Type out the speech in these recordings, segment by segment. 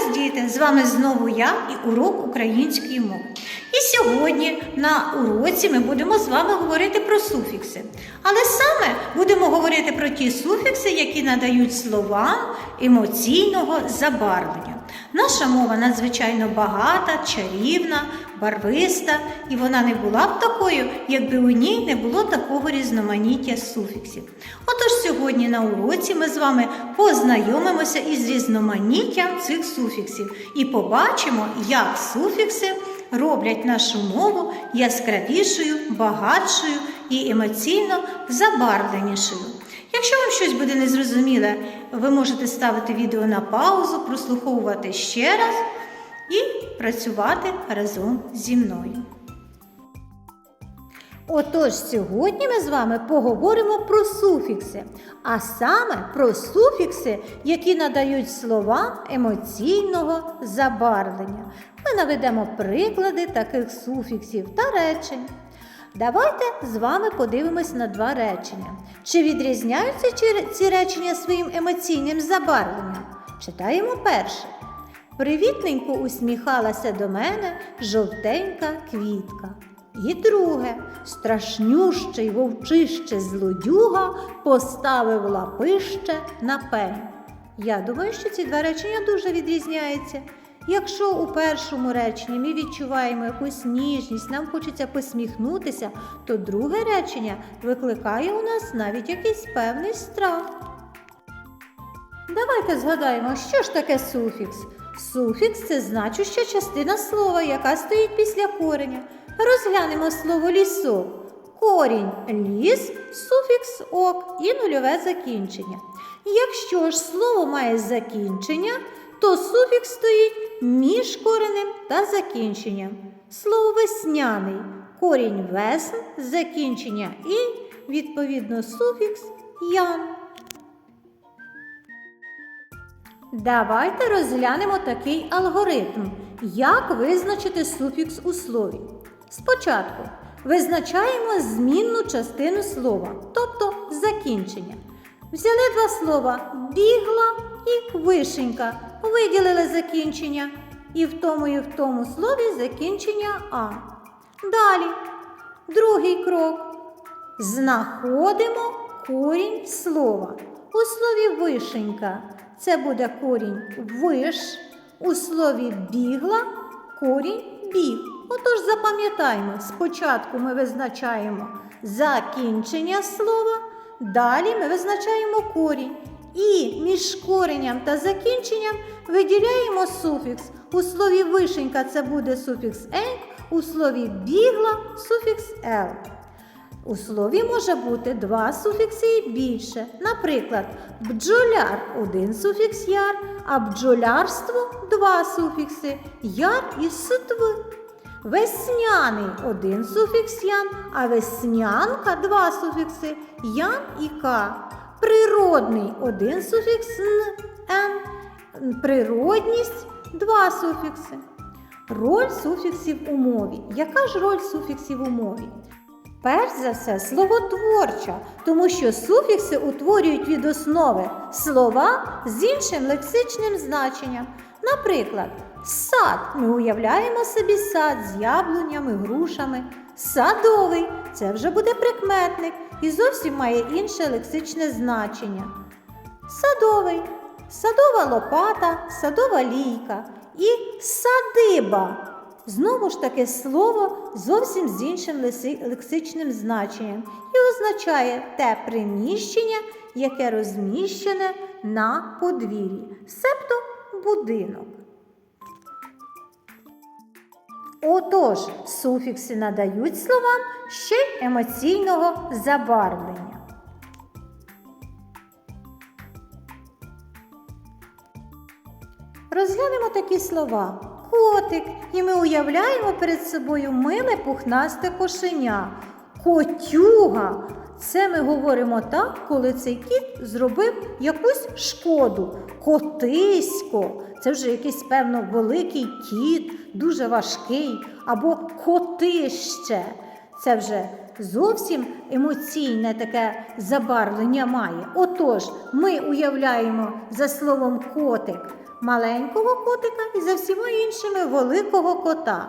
Вас, діти! З вами знову я і урок української мови. І сьогодні на уроці ми будемо з вами говорити про суфікси. Але саме будемо говорити про ті суфікси, які надають словам емоційного забарвлення. Наша мова надзвичайно багата, чарівна, барвиста, і вона не була б такою, якби у ній не було такого різноманіття суфіксів. Отож, сьогодні на уроці ми з вами познайомимося із різноманіттям цих суфіксів і побачимо, як суфікси роблять нашу мову яскравішою, багатшою і емоційно забарвленішою. Якщо вам щось буде незрозуміле, ви можете ставити відео на паузу, прослуховувати ще раз і працювати разом зі мною. Отож, сьогодні ми з вами поговоримо про суфікси, а саме про суфікси, які надають словам емоційного забарвлення. Ми наведемо приклади таких суфіксів та речень. Давайте з вами подивимось на два речення. Чи відрізняються ці речення своїм емоційним забарвленням? Читаємо перше. Привітненько усміхалася до мене жовтенька квітка. І друге, страшнющий вовчище злодюга поставив лапище на пень. Я думаю, що ці два речення дуже відрізняються. Якщо у першому реченні ми відчуваємо якусь ніжність, нам хочеться посміхнутися, то друге речення викликає у нас навіть якийсь певний страх. Давайте згадаємо, що ж таке суфікс. Суфікс це значуща частина слова, яка стоїть після кореня. Розглянемо слово лісок. Корінь ліс, суфікс ок і нульове закінчення. Якщо ж слово має закінчення, то суфікс стоїть між коренем та закінченням. Слово весняний корінь весн, закінчення і, відповідно, суфікс ян. Давайте розглянемо такий алгоритм, як визначити суфікс у слові. Спочатку визначаємо змінну частину слова, тобто закінчення. Взяли два слова бігла і вишенька, виділили закінчення, і в тому і в тому слові закінчення А. Далі, другий крок. Знаходимо корінь слова. У слові вишенька це буде корінь виш, у слові бігла корінь біг. Отож запам'ятаємо, спочатку ми визначаємо закінчення слова, далі ми визначаємо корінь. І між коренням та закінченням виділяємо суфікс. У слові вишенька це буде суфікс «ень», у слові бігла суфікс «ел». У слові може бути два суфікси і більше. Наприклад, бджоляр один суфікс яр, а бджолярство два суфікси яр і ситви. Весняний один суфікс ян, а веснянка два суфікси ян і ка. Природний один суфікс н, н. Природність два суфікси. Роль суфіксів у мові. Яка ж роль суфіксів у мові? Перш за все, словотворча, тому що суфікси утворюють від основи слова з іншим лексичним значенням. Наприклад, сад ми уявляємо собі сад з яблунями, грушами. Садовий це вже буде прикметник і зовсім має інше лексичне значення. Садовий, садова лопата, садова лійка і садиба. Знову ж таки слово зовсім з іншим лексичним значенням і означає те приміщення, яке розміщене на подвір'ї, себто будинок. Отож, суфікси надають словам ще емоційного забарвлення. Розглянемо такі слова. Котик, і ми уявляємо перед собою миле пухнасте кошеня. Котюга. Це ми говоримо так, коли цей кіт зробив якусь шкоду. Котисько. Це вже якийсь, певно, великий кіт, дуже важкий, або котище. Це вже зовсім емоційне таке забарвлення має. Отож, ми уявляємо за словом котик маленького котика і за всіма іншими великого кота.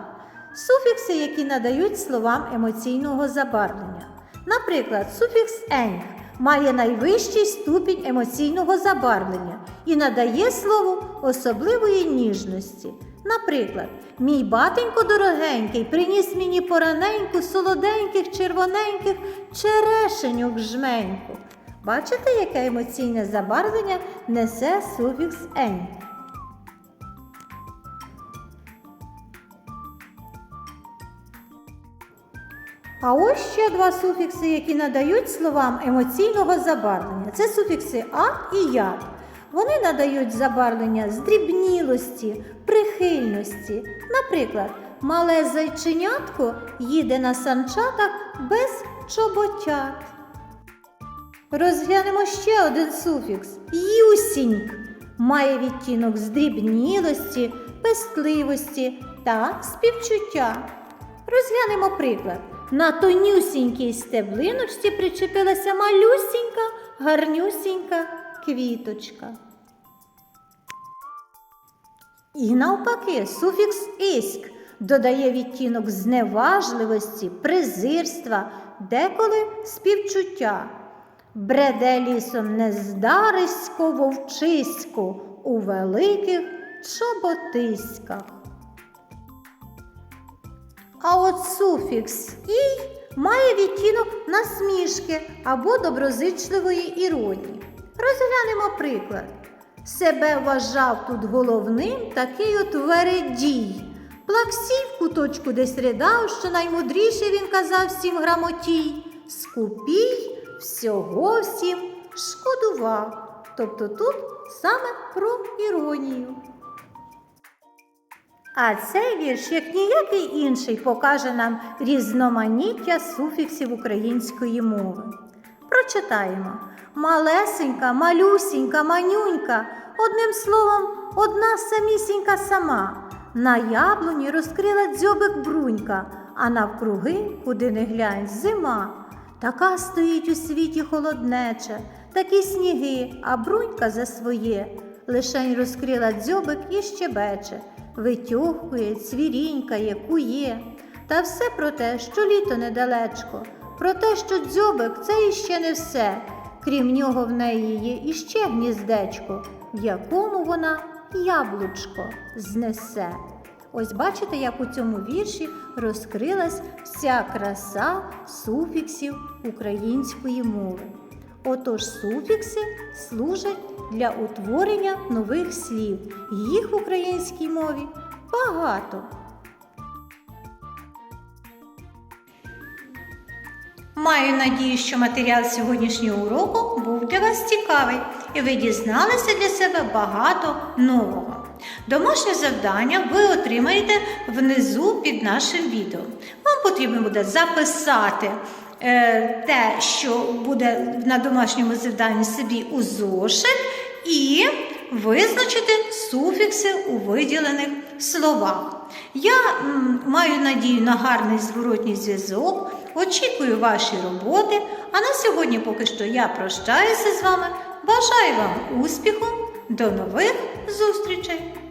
Суфікси, які надають словам емоційного забарвлення. Наприклад, суфікс енг має найвищий ступінь емоційного забарвлення і надає слову особливої ніжності. Наприклад, мій батенько дорогенький приніс мені пораненьку, солоденьких, червоненьких черешеньок жменьку. Бачите, яке емоційне забарвлення несе суфікс енг? А ось ще два суфікси, які надають словам емоційного забарвлення. Це суфікси а і я. Вони надають забарвлення здрібнілості, прихильності. Наприклад, мале зайченятко їде на санчатах без чоботят. Розглянемо ще один суфікс юсіньк. Має відтінок здрібнілості, пестливості та співчуття. Розглянемо приклад. На тонюсінькій стеблиночці причепилася малюсінька, гарнюсінька квіточка. І навпаки, суфікс іськ додає відтінок зневажливості, презирства, деколи співчуття. Бреде лісом нездарисько вовчисько у великих чоботиськах. А от суфікс ій має відтінок насмішки або доброзичливої іронії. Розглянемо приклад. Себе вважав тут головним такий от вередій. Плаксів куточку десь ридав, що наймудріше він казав всім грамотій. Скупій всього всім шкодував. Тобто тут саме про іронію. А цей вірш, як ніякий інший, покаже нам різноманіття суфіксів української мови. Прочитаємо малесенька, малюсінька, манюнька, одним словом, одна самісінька сама. На яблуні розкрила дзьобик брунька, а навкруги, куди не глянь, зима. Така стоїть у світі холоднеча, такі сніги, а брунька за своє. Лишень розкрила дзьобик і щебече, витьохує, цвірінькає, кує. Та все про те, що літо недалечко, про те, що дзьобик це іще не все. Крім нього в неї є іще гніздечко, в якому вона яблучко знесе. Ось бачите, як у цьому вірші розкрилась вся краса суфіксів української мови. Отож суфікси служать для утворення нових слів. Їх в українській мові багато. Маю надію, що матеріал сьогоднішнього уроку був для вас цікавий і ви дізналися для себе багато нового. Домашнє завдання ви отримаєте внизу під нашим відео. Вам потрібно буде записати те, що буде на домашньому завданні собі у зошит, і визначити суфікси у виділених словах. Я маю надію на гарний зворотній зв'язок. Очікую ваші роботи. А на сьогодні поки що я прощаюся з вами. Бажаю вам успіху. До нових зустрічей!